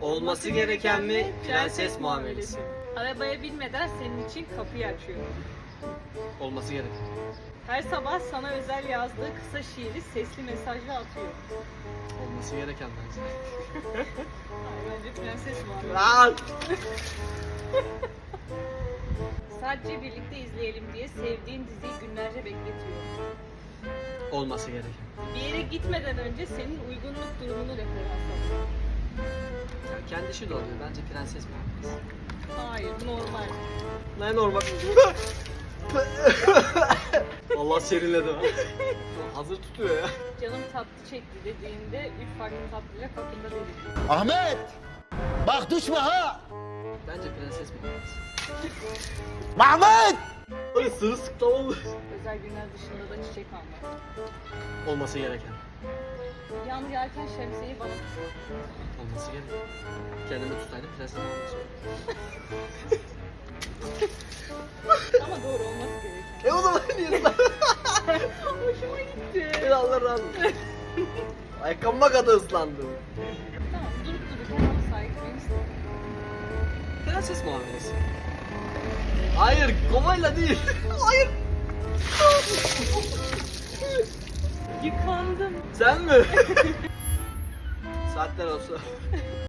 Olması gereken mi prenses muamelesi? Arabaya binmeden senin için kapıyı açıyor. Olması gereken. Her sabah sana özel yazdığı kısa şiiri sesli mesajla atıyor. Olması gereken bence. Ay, bence prenses muamelesi. Lan! Sadece birlikte izleyelim diye sevdiğin diziyi günlerce bekletiyor. Olması gereken. Bir yere gitmeden önce senin uygunluk durumunu alıyor. Ya kendi işi de oluyor. Bence prenses muamelesi. Hayır, normal. Ne normal? Allah serinledi ha. Hazır tutuyor ya. Canım tatlı çekti dediğinde üç farklı tatlıyla kapında belirtiyor. Ahmet! Bak düşme ha! Bence prenses muamelesi. Mahmut! Ay sırılsıklam oldu. Özel günler dışında da çiçek almak. Olması gereken. Yağmur yağarken şemsiyeyi bana tut. Olması gereken. Kendimi muamelesi olur. Ama doğru olması gerekiyor. E o zaman niye lan? Hoşuma gitti. Bir Allah razı olsun. Ayakkabıma kadar ıslandım. Tamam, durup dururken ama sahiplerini istedim. Prenses muamelesi. Hayır, komayla değil. Hayır. Yıkandım. Sen mi? Saatler olsun.